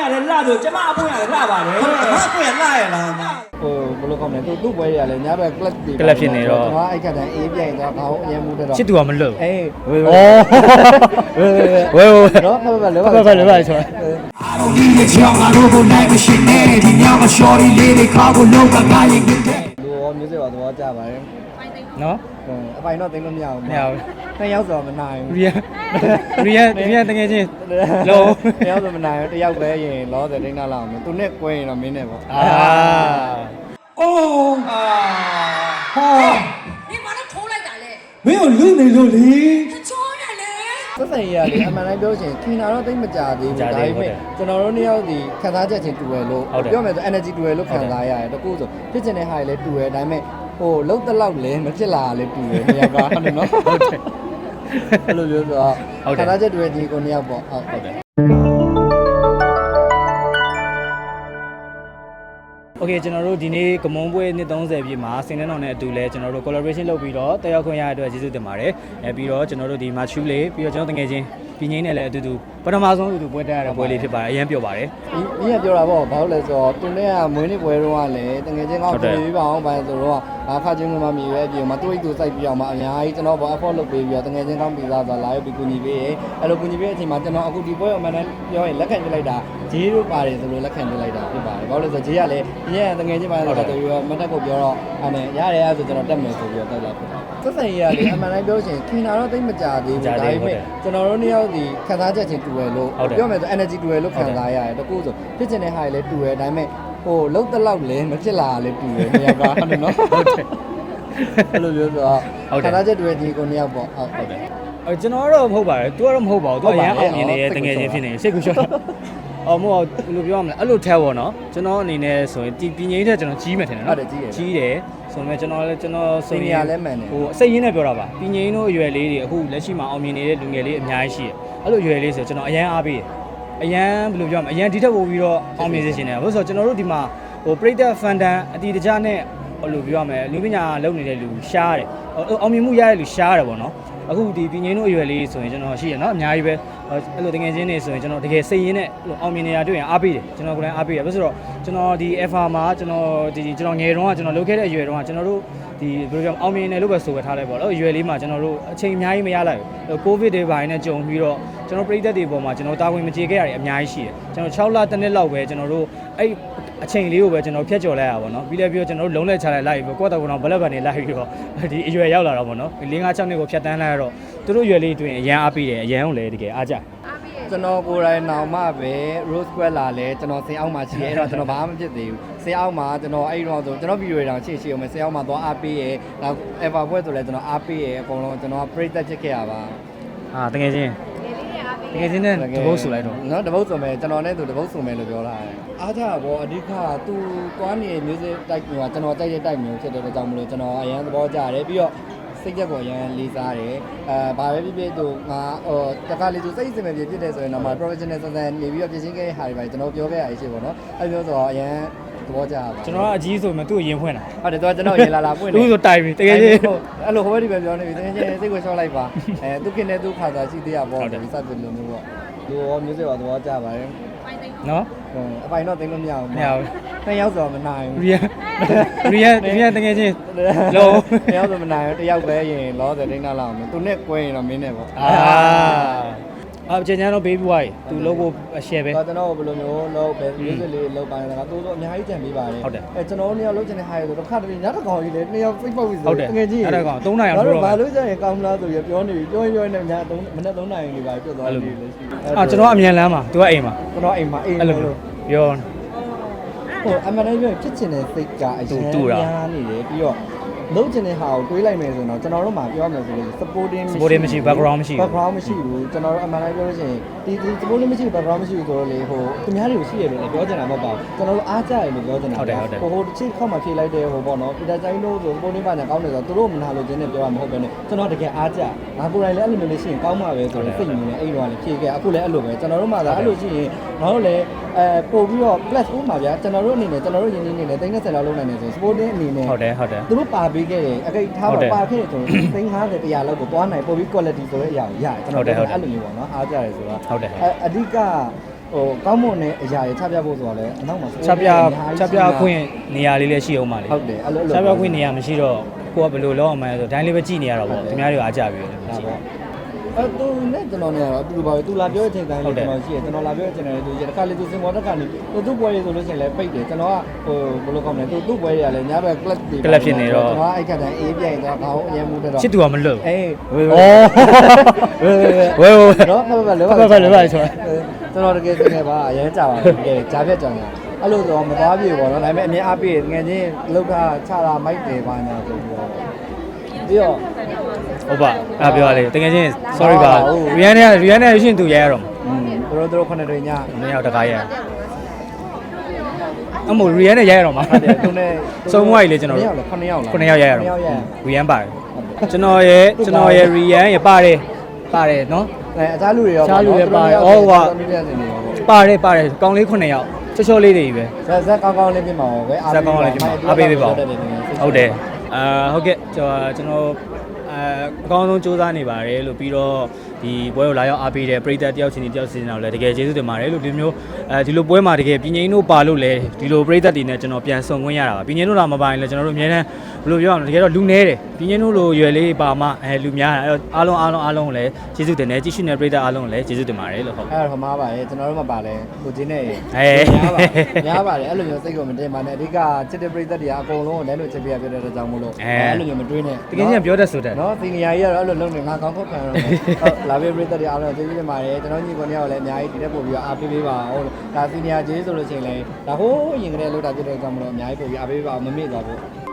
ရတယ်လှဆိုကျမအပွင့်ရတယ်လှပါတယ်ဟုတ်တယ်ငါကိုရလာရလားဟိုဘယ်လိုကောင်းလဲသူသူ့ပွဲတွေကလည်းညဘက် club တွေ club ဖြစ်နေတော့ကျွန်တော်အဲ့ခါတိုင်းအေးပြိုင်တော့ခေါင်းအရင်မူတော့ချစ်သူကမလွတ်အေးဝေးဩဝေးဝေးဝဲဝဲတော့ဖတ်ဖတ်လောဖတ်ဖတ်လောပါဆို I don't need a job, I don't go like a shit, man. The young shorty lady, cabo loca, calle, get that. လူရောမျိုးစစ်ပါသဘောကျပါတယ်နော်ဟို အပိုင်တော့သိမ်းလို့မရဘူးမရဘူးနှစ်ယောက်ဆိုတော့မနိုင်ဘူးရီယာရီယာရီယာတကယ်ချင်းလောနှစ်ယောက်ဆိုမနိုင်ဘူးတစ်ယောက်ပဲရင်လောဆယ်တိန်းတော့လောက်မယ်သူနဲ့ကွဲရင်တော့မင်းနဲ့ပေါ့အာအိုးအာဟာမင်းဘာလို့ထိုးလိုက်တာလဲမင်းကိုလူနေလို့လေချိုးတယ်လေသက်ဆိုင်ရာလေအမှန်တိုင်းပြောချင်ခင်တာတော့သိမကြသေးဘူးဒါပေမဲ့ကျွန်တော်တို့နှစ်ယောက်ဒီခံစားချက်ချင်းတူရလို့ပြောမယ်ဆို energy တူရလို့ခံစားရတယ်တကူဆိုဖြစ်ချင်တဲ့ဟာတွေလည်းတူရဒါပေမဲ့ ဟိုလှုပ်တဲ့လောက်လည်းမဖြစ်လာတာလည်းတူတယ်နေရာကဟုတ်တယ်နော်ဟုတ်တယ်အဲ့လိုမျိုးဆိုတော့ခါသားချက်တွေဒီကိုနေရာပေါ့ဟုတ်ဟုတ်တယ် Okay ကျွန်တော်တို့ဒီနေ့ကမွန်ပွဲနှစ်30ပြည့်မှာစင်တဲ့တော်နဲ့အတူလဲကျွန်တော်တို့ collaboration လုပ်ပြီးတော့တယောက်ခွင့်ရရတဲ့အတွက်ကျေးဇူးတင်ပါတယ်။အဲပြီးတော့ကျွန်တော်တို့ဒီမှာချူးလေးပြီးတော့ကျွန်တော်တငယ်ချင်း ပြင်းငိမ့်နဲ့လည်းအတူတူပထမဆုံးအတူတူပွဲတက်ရတဲ့ပွဲလေးဖြစ်ပါတယ်အရင်ပြောပါတယ် ဒီဒီကပြောတာပေါ့ဘာလို့လဲဆိုတော့သူနဲ့ကမွေးနေ့ပွဲတော့ကလည်းတကယ်ချင်းကောင်းဟုတ်တယ်ပြေးပြီးပါအောင်ဘာဆိုတော့အခါချင်းကမှမြည်ရဲအပြင်မှာတွေးတူစိုက်ပြီးအောင်မအများကြီးကျွန်တော်ပေါ့ effort လုပ်ပေးပြီးတော့တကယ်ချင်းကောင်းပြီးသားဆိုလာရောက်ပြီးကူညီပေးရဲအဲ့လိုကူညီပေးတဲ့အချိန်မှာကျွန်တော်အခုဒီပွဲကိုအမှန်တမ်းပြောရင်လက်ခံပြလိုက်တာဂျေးတို့ပါတယ်ဆိုလို့လက်ခံပြလိုက်တာဖြစ်ပါတယ်ဘာလို့လဲဆိုတော့ဂျေးကလည်းဒီနေ့ကတကယ်ချင်းပါဆိုတော့တူပြီးတော့မတက်ကိုပြောတော့အဲ့နဲ့ရတယ်အဲ့ဆိုကျွန်တော်တက်မယ်ဆိုပြီးတော့တက်လာဖြစ် သက်ဆိုင်ရလေအမှန်တိုင်းပြောရှင်ခင်တာတော့သိမကြသေးဘူးဒါပေမဲ့ကျွန်တော်တို့နှစ်ယောက်ဒီခံစားချက်ချင်းတူရလို့ပြောမယ်ဆို energy တူရလို့ခံစားရတယ်တကူဆိုဖြစ်ချင်တဲ့ဟာတွေလည်းတူရဒါပေမဲ့ဟိုလုံးတလောက်လည်းမဖြစ်လာလည်းတူရနှစ်ယောက်ကဟုတ်တယ်နော်ဟုတ်တယ်အဲ့လိုပြောဆိုတော့ခံစားချက်တူရဒီကိုနှစ်ယောက်ပေါ့ဟုတ်ဟုတ်တယ်အဲကျွန်တော်ကတော့မဟုတ်ပါဘူး तू ကတော့မဟုတ်ပါဘူး तू အရင်အောင်မြင်နေတဲ့တငယ်ချင်းဖြစ်နေစိတ်ကူရှော့ အော်မဟုတ်ဘယ်လိုပြောရမလဲအဲ့လိုထဲပေါ့နော်ကျွန်တော်အနေနဲ့ဆိုရင်ဒီပြင်းငိမ့်တဲ့ကျွန်တော်ကြီးမယ်ထင်တယ်နော်ကြီးတယ်ဆိုတော့ကျွန်တော်လည်းကျွန်တော်ဆိုရင်ဟိုအစိတ်ရင်းနဲ့ပြောတာပါပြင်းငိမ့်တို့အရွယ်လေးတွေအခုလက်ရှိမှာအောင်မြင်နေတဲ့လူငယ်လေးအများကြီးရှိတယ်အဲ့လိုအရွယ်လေးဆိုကျွန်တော်အရန်အားပေးတယ်အရန်ဘယ်လိုပြောမလဲအရန်ဒီထက်ပိုပြီးတော့အောင်မြင်စေချင်တယ်ဘာလို့ဆိုတော့ကျွန်တော်တို့ဒီမှာဟိုပရိသတ်ဖန်တန်အတီတကြနဲ့ဘယ်လိုပြောရမလဲလူပညာလုပ်နေတဲ့လူရှားတယ်အောင်မြင်မှုရတဲ့လူရှားတယ်ပေါ့နော် အခုဒီပြင်းငင်းတို့အရွယ်လေးဆိုရင်ကျွန်တော်ရှိရနော်အများကြီးပဲအဲ့လိုတကယ်ချင်းနေဆိုရင်ကျွန်တော်တကယ်စိတ်ရင်းနဲ့အောင်မြင်နေတာတွေ့ရင်အားပေးတယ်ကျွန်တော်ကိုယ်လည်းအားပေးတယ်ဘာလို့ဆိုတော့ကျွန်တော်ဒီ FR မှာကျွန်တော်ဒီကျွန်တော်ငယ်တုန်းကကျွန်တော်လုပ်ခဲ့တဲ့အရွယ်တုန်းကကျွန်တော်တို့ဒီဘယ်လိုပြောအောင်မြင်တယ်လို့ပဲဆိုပဲထားလိုက်ပေါ့နော်အရွယ်လေးမှာကျွန်တော်တို့အချိန်အများကြီးမရလိုက်ဘူးကိုဗစ်တွေပိုင်းနဲ့ကြုံပြီးတော့ကျွန်တော်ပြည်သက်တွေပေါ်မှာကျွန်တော်တာဝန်မကျေခဲ့ရတယ်အများကြီးရှိတယ်ကျွန်တော်6လတစ်နှစ်လောက်ပဲကျွန်တော်တို့အဲ့ အချိန်လေးကိုပဲကျွန်တော်ဖျက်ကျော်လိုက်ရပါတော့ပြီးလည်းပြီးတော့ကျွန်တော်တို့လုံးလက်ချလိုက်လိုက်ပြီးကိုယ့်တော်ကတော့ဘလက်ဘန်နေလိုက်ပြီးတော့ဒီအရွယ်ရောက်လာတော့ပေါ့နော်၄၅6နှစ်ကိုဖြတ်တန်းလိုက်ရတော့သူတို့ရွယ်လေးတွင်အရန်အားပေးတယ်အရန်ကိုလည်းတကယ်အားကြကျွန်တော်ကိုယ်တိုင်နောင်မှပဲ rose square လာလဲကျွန်တော်စင်အောက်မှာရှိရဲအဲ့တော့ကျွန်တော်ဘာမှမဖြစ်သေးဘူးစင်အောက်မှာကျွန်တော်အဲ့တော့ဆိုကျွန်တော်ဗီဒီယိုတွေတောင်ချိတ်ချိတ်အောင်မယ်စင်အောက်မှာသွားအားပေးရဲနောက် ever ပွဲဆိုလဲကျွန်တော်အားပေးရဲအကုန်လုံးကျွန်တော်ပရိသတ်ဖြစ်ခဲ့ရပါအာတကယ်ချင်း တကယ်ချင်းနဲ့တပုတ်ဆူလိုက်တော့နော်တပုတ်ဆိုမယ်ကျွန်တော်နဲ့သူတပုတ်ဆိုမယ်လို့ပြောတာအားကြဘောအဓိကသူသွားနေ music type မျိုးကကျွန်တော်တိုက်တဲ့ type မျိုးဖြစ်တဲ့အတွက်ကြောင့်မလို့ကျွန်တော်အရန်သဘောကျတယ်ပြီးတော့စိတ်ကြက်ကိုအရန်လေးစားတယ်အဲဘာပဲဖြစ်ဖြစ်သူငါဟိုတခါလေသူစိတ်စင်မပြေဖြစ်တယ်ဆိုရင်တော့မှ professional ဆန်ဆန်နေပြီးတော့ပြင်ဆင်ခဲ့တဲ့ဟာတွေပါကျွန်တော်ပြောခဲ့ရရှိပေါ့နော်အဲ့လိုဆိုတော့အရန် သဘောကျပါကျွန်တော်ကအကြီးဆိုမှသူ့ကိုရင်ဖွင့်တာဟုတ်တယ်သူကကျွန်တော်ရေလာလာပွင့်သူ့ဆိုတိုင်ပြီတကယ်ချင်းအဲ့လိုဟိုဘက်ဒီဘက်ပြောနေပြီတကယ်ချင်းစိတ်ကိုရှော့လိုက်ပါအဲသူခင်နဲ့သူခါသာရှိသေးရပေါ့ဒီစသဖြင့်လိုမျိုးပေါ့လူရော music ပါသဘောကျပါတယ်နော်အပိုင်တော့သိမ်းလို့မရဘူးမရဘူးနှစ်ယောက်ဆိုတော့မနိုင်ဘူးရီယာရီယာရီယာတကယ်ချင်းလုံးနှစ်ယောက်ဆိုမနိုင်ဘူးတစ်ယောက်ပဲရင်လောတယ်ဒိန်းနာလောက်အောင်သူနဲ့ကွဲရင်တော့မင်းနဲ့ပေါ့အာ အချင်းချမ်းတော့ဘေးဘွားကြီးသူလုပ်ဖို့အရှယ်ပဲတော့ကျွန်တော်ဘယ်လိုမျိုးလောက်ပဲ music လေးလောက်ပိုင်းတော့သူတို့အများကြီးကြံပေးပါတယ်ဟုတ်တယ်အဲကျွန်တော်တို့နှစ်ယောက်လောက်ချင်တဲ့ဟာတွေဆိုတော့ခါတည်းညတစ်ကောင်ကြီးလေနှစ်ယောက်စိတ်ပုတ်ပြီးဟုတ်တယ်ငယ်ကြီးအဲ့ဒါကောင်သုံးနာရီအောင်ထိုးတော့ဘာလို့ကြရင်ကောင်းမလားဆိုရပြောနေပြီပြောရင်ပြောရင်လည်းည3မနေ့3နာရီနေပါပြတ်သွားပြီလေရှိအာကျွန်တော်အမြန်လမ်းမှာသူကအိမ်မှာကျွန်တော်အိမ်မှာအိမ်အဲ့လိုလို့ပြောဟိုအမှန်တမ်းပြောရင်ဖြစ်ချင်တဲ့စိတ်ကအရင်များနေတယ်ပြီးတော့ လုံးချင်တဲ့ဟာကိုတွေးလိုက်မယ်ဆိုတော့ကျွန်တော်တို့မှပြောရမယ်ဆိုလို့ supporting supporting မရှိ background မရှိဘူး background မရှိဘူးကျွန်တော်တို့အမှန်တမ်းပြောလို့ရှိရင်ဒီဒီ supporting မရှိ background မရှိဘူးဆိုတော့လေဟိုသူများတွေကိုရှိရတယ်လည်းပြောချင်တာမဟုတ်ပါဘူးကျွန်တော်တို့အားကြရတယ်လို့ပြောချင်တာဟုတ်တယ်ဟုတ်တယ်ဟိုဟိုတစ်ချိန်ခောက်မှဖြေလိုက်တယ်ဟိုပေါ့နော်ပီတာချိုင်းတို့ဆို supporting ပါညာကောင်းတယ်ဆိုတော့သူတို့မနာလို့ခြင်းနဲ့ပြောရမှာမဟုတ်ဘဲနဲ့ကျွန်တော်တကယ်အားကြငါကိုယ်တိုင်လည်းအဲ့လိုမျိုးလေးရှိရင်ကောင်းမှာပဲဆိုတော့စိတ်မြင်နေအဲ့လိုကလည်းဖြေခဲ့အခုလည်းအဲ့လိုပဲကျွန်တော်တို့မှသာအဲ့လိုရှိရင်ငါတို့လည်း အဲပို့ပြီးတော့ plus ဥမှာဗျာကျွန်တော်တို့အနေနဲ့ကျွန်တော်တို့ယဉ်ကျေးနေနဲ့တိုင်း30လောက်လုံးနိုင်တယ်ဆို supporting အနေနဲ့ဟုတ်တယ်ဟုတ်တယ်သူတို့ပါပေးခဲ့တယ်အကိတ်ထားဟုတ်တယ်ပါပါခဲ့တယ်ဆိုရင်သိန်း50တရားလောက်ကိုသွားနိုင်ပို့ပြီး quality ဆိုတဲ့အရာကိုရတယ်ကျွန်တော်ဟုတ်တယ်ဟုတ်တယ်အဲ့လိုမျိုးပေါ့နော်အားကြတယ်ဆိုတော့ဟုတ်တယ်ဟုတ်အဲအဓိကဟိုကောင်းမွန်တဲ့အရာတွေချပြဖို့ဆိုတော့လည်းအနောက်မှာချပြချပြခွင့်နေရာလေးလည်းရှိအောင်ပါလေဟုတ်တယ်အဲ့လိုချပြခွင့်နေရာမရှိတော့ကိုကဘယ်လိုလုပ်အောင်မလဲဆိုဒိုင်းလေးပဲကြည့်နေရတော့ပေါ့ခင်ဗျားတွေကအားကြပြီလေဒါပေါ့ အဲ့သူနဲ့ကျွန်တော်နဲ့ကတော့အတူတူပါပဲသူလာပြောတဲ့အချိန်တိုင်းဟုတ်လေးတယ်ကျွန်တော်ရှိရကျွန်တော်လာပြောတဲ့အချိန်တိုင်းလေးသူတစ်ခါလေသူစင်ပေါ်တစ်ခါနေသူသူ့ပွဲတွေဆိုလို့ရှိရင်လည်းပိတ်တယ်ကျွန်တော်ကဟိုဘယ်လိုကောင်းလဲသူသူ့ပွဲတွေကလည်းညဘက် club တွေ club ဖြစ်နေတော့ကျွန်တော်ကအဲ့ခါတိုင်းအေးပြိုင်တော့ခေါင်းအရင်မူတက်တော့ချစ်သူကမလွတ်ဘူးအေးဝေးဩဝေးဝေးနော်ဖတ်ဖတ်လောဖတ်ဖတ်လောပါဆိုကျွန်တော်တကယ်တကယ်ပါအရင်ကြာပါတယ်တကယ်ကြားပြတ်ကြောင်ရအဲ့လိုတော့မသွားပြေပေါ့နော်ဒါပေမဲ့အမြင်အားပြေငယ်ချင်းလောက်တာချတာမိုက်တယ်ပါညာဆိုပြီးတော့ပြီးတော့ ဟုတ်ပါအားပြောရလေတကယ်ချင်း sorry ပါဟုတ်ရီယန်နဲ့ရီယန်နဲ့ရှင်သူရဲရတော့อืมတို့တို့ခုနှစ်တွေညမင်းရောက်တကားရဲအမို့ရီယန်နဲ့ရဲရတော့မှာဟုတ်တယ်သူနဲ့စုံမွားကြီးလေကျွန်တော်တို့ခုနှစ်ယောက်လားခုနှစ်ယောက်ရဲရတော့ခုနှစ်ယောက်ရဲရီယန်ပါတယ်ကျွန်တော်ရဲ့ကျွန်တော်ရဲ့ရီယန်ရပါတယ်ပါတယ်နော်အဲအခြားလူတွေရောအခြားလူတွေပါတယ်သူတို့ဟုတ်ပါသူတို့ပြန်နေနေရောပေါ့ပါတယ်ပါတယ်ကောင်းလေးခုနှစ်ယောက်ချောချောလေးတွေကြီးပဲဇက်ဇက်ကောင်းကောင်းလေးပြင်ပါဦးပဲဇက်ကောင်းကောင်းလေးပြင်ပါအားပေးပေးပါဦးဟုတ်တယ်အာဟုတ်ကဲ့ကျွန်တော်ကျွန်တော် အာအကောင်းဆုံးစူးစမ်းနေပါတယ်လို့ပြီးတော့ဒီပွဲကိုလာရောက်အားပေးတဲ့ပရိသတ်တယောက်ချင်းစီတယောက်ချင်းစီတော့လည်းတကယ်ကျေးဇူးတင်ပါတယ်လို့ဒီမျိုးအဲဒီလိုပွဲမှာတကယ်ပြင်းငိမ့်တို့ပါလို့လည်းဒီလိုပရိသတ်တွေနဲ့ကျွန်တော်ပြန်ဆုံခွင့်ရတာပါပြင်းငိမ့်တို့လာမပါရင်လည်းကျွန်တော်တို့အများနဲ့ဘယ်လိုပြောရမလဲတကယ်တော့လူနေတယ်ပြင်းငိမ့်တို့လိုရွယ်လေးပါမှအဲလူများတာအဲအားလုံးအားလုံးအားလုံးကိုလည်းကျေးဇူးတင်တယ်ကြည့်ရှုနေတဲ့ပရိသတ်အားလုံးကိုလည်းကျေးဇူးတင်ပါတယ်လို့ဟုတ်အဲ့တော့မှားပါတယ်ကျွန်တော်တို့မပါလဲကိုချင်းနဲ့ဟဲ့များပါတယ်အဲ့လိုမျိုးစိတ်ကိုမတင်ပါနဲ့အဓိကချစ်တဲ့ပရိသတ်တွေကအကုန်လုံးကိုလည်းလို့ချစ်ပြရပြတဲ့အတွက်ကြောင့်မို့လို့အဲ့လိုမျိုးမတွေးနဲ့တကယ်ချင်းပြောတတ်ဆိုတတ်နော်စီနီယာကြီးကတော့အဲ့လိုလုပ်နေငါကောင်းခုတ်ခံရတော့ဟုတ်လာပြီးပရိသတ်တွေအားလုံးကျေးဇူးတင်ပါတယ်ကျွန်တော်ညီကိုနှစ်ယောက်လည်းအများကြီးဒီတက်ပို့ပြီးတော့အားပေးပေးပါဟုတ်ဒါစီနီယာကျေးဆိုလို့ရှိရင်လည်းဒါဟိုးရင်ကလေးလောက်တာပြတဲ့ကြောင့်မလို့အများကြီးပို့ပြီးအားပေးပါအောင်မမေ့သွားဘူး